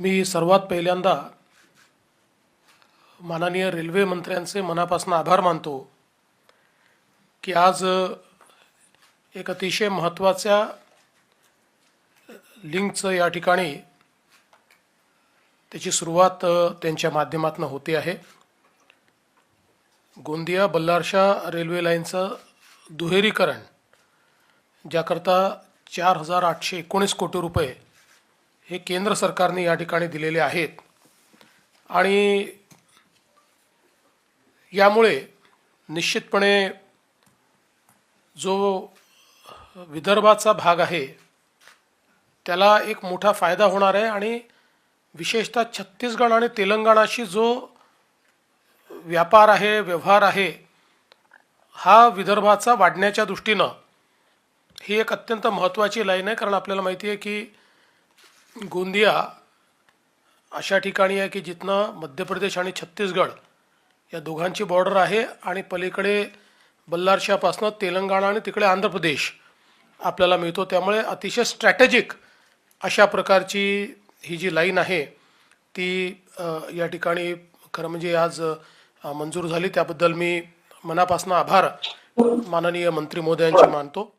मी सर्वात पहिल्यांदा माननीय रेल्वे मंत्र्यांचे मनापासून आभार मानतो की आज एक अतिशय महत्त्वाच्या लिंकचं या ठिकाणी त्याची सुरुवात त्यांच्या माध्यमातून होते आहे. गोंदिया बल्लारशा रेल्वे लाईनचं दुहेरीकरण ज्याकरता चार हजार आठशे एकोणीस कोटी रुपये हे केंद्र सरकारने या ठिकाणी दिलेले आहेत. आणि यामुळे निश्चितपणे जो विदर्भाचा भाग आहे त्याला एक मोठा फायदा होणार आहे आणि विशेषतः छत्तीसगड आणि तेलंगणाशी जो व्यापार आहे व्यवहार आहे हा विदर्भाचा वाढण्याच्या दृष्टीनं ही एक अत्यंत महत्त्वाची लाईन आहे. कारण आपल्याला माहिती आहे की गोंदिया अशा ठिकाणी आहे की जिथनं मध्य प्रदेश आणि छत्तीसगड या दोघांची बॉर्डर आहे आणि पलीकडे बल्लारशापासनं तेलंगणा आणि तिकडे आंध्र प्रदेश आपल्याला मिळतो. त्यामुळे अतिशय स्ट्रॅटेजिक अशा प्रकारची ही जी लाईन आहे ती या ठिकाणी खरं म्हणजे आज मंजूर झाली. त्याबद्दल मी मनापासून आभार. माननीय मंत्री महोदयांचे मानतो.